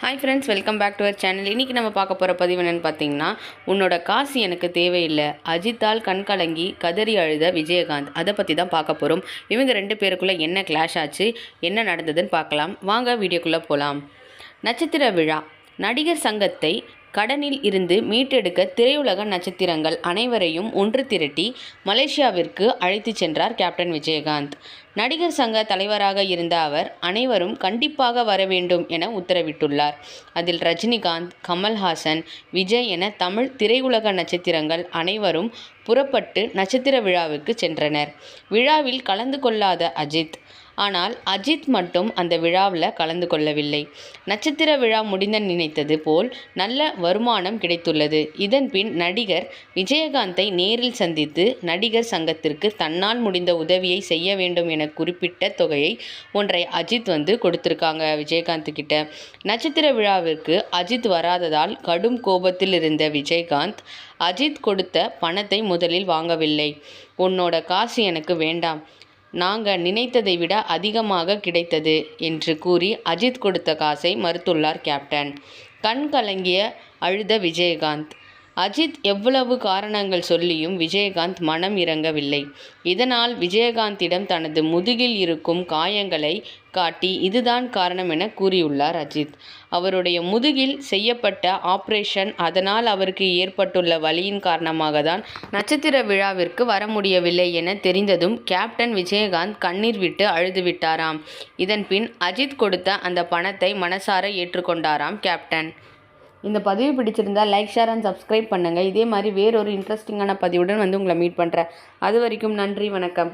Hi friends welcome back to our channel இன்றைக்கி நம்ம பார்க்க போகிற பதிவு என்னென்னு பார்த்தீங்கன்னா உன்னோட காசு எனக்கு தேவையில்லை. அஜித்தால் கண்கலங்கி கதறி அழுத விஜயகாந்த். அதை பற்றி தான் பார்க்க போகிறோம் இவங்க ரெண்டு பேருக்குள்ளே என்ன கிளாஷ் ஆச்சு? என்ன நடந்ததுன்னு பார்க்கலாம். வாங்க வீடியோக்குள்ளே போகலாம் நட்சத்திர விழா. நடிகர் சங்கத்தை கடனில் இருந்து மீட்டெடுக்க திரையுலக நட்சத்திரங்கள் அனைவரையும் ஒன்று திரட்டி மலேசியாவிற்கு அழைத்துச் சென்றார் கேப்டன் விஜயகாந்த். நடிகர் சங்க தலைவராக இருந்த அவர் அனைவரும் கண்டிப்பாக வர வேண்டும் என உத்தரவிட்டுள்ளார். அதில் ரஜினிகாந்த் கமல்ஹாசன் விஜய் என தமிழ் திரையுலக நட்சத்திரங்கள் அனைவரும் புறப்பட்டு நட்சத்திர விழாவுக்கு சென்றனர். விழாவில் கலந்து கொள்ளாத அஜித் ஆனால் அஜித் மட்டும் அந்த விழாவில் கலந்து கொள்ளவில்லை. நட்சத்திர விழா முடிந்த நினைத்தது போல் நல்ல வருமானம் கிடைத்துள்ளது. இதன்பின் நடிகர் விஜயகாந்தை நேரில் சந்தித்து நடிகர் சங்கத்திற்கு தன்னால் முடிந்த உதவியை செய்ய வேண்டும் என குறிப்பிட்ட தொகையை ஒன்றை அஜித் வந்து கொடுத்துருக்காங்க விஜயகாந்த் கிட்ட. நட்சத்திர விழாவிற்கு அஜித் வராததால் கடும் கோபத்தில் இருந்த விஜயகாந்த் அஜித் கொடுத்த பணத்தை முதலில் வாங்கவில்லை. உன்னோட காசு எனக்கு வேண்டாம். நாங்கள் நினைத்ததை விட அதிகமாக கிடைத்தது என்று கூறி அஜித் கொடுத்த காசை மறுத்துள்ளார் கேப்டன். கண் கலங்கிய அழுத விஜயகாந்த். அஜித் எவ்வளவு காரணங்கள் சொல்லியும் விஜயகாந்த் மனம் இறங்கவில்லை. இதனால் விஜயகாந்திடம் தனது முதுகில் இருக்கும் காயங்களை காட்டி இதுதான் காரணம் என கூறியுள்ளார் அஜித். அவருடைய முதுகில் செய்யப்பட்ட ஆபரேஷன் அதனால் அவருக்கு ஏற்பட்டுள்ள வலியின் காரணமாக தான் நட்சத்திர விழாவிற்கு வர முடியவில்லை என தெரிந்ததும் கேப்டன் விஜயகாந்த் கண்ணீர் விட்டு அழுதுவிட்டாராம் இதன்பின் அஜித் கொடுத்த அந்த பணத்தை மனசார ஏற்றுக்கொண்டாராம் கேப்டன். இந்த பதிவு பிடிச்சிருந்தா லைக் ஷேர் அண்ட் சப்ஸ்கிரைப் பண்ணுங்கள் இதே மாதிரி வேறொரு இன்ட்ரெஸ்டிங்கான பதிவுடன் வந்து உங்களை மீட் பண்ணுறேன் அது வரைக்கும் நன்றி வணக்கம்.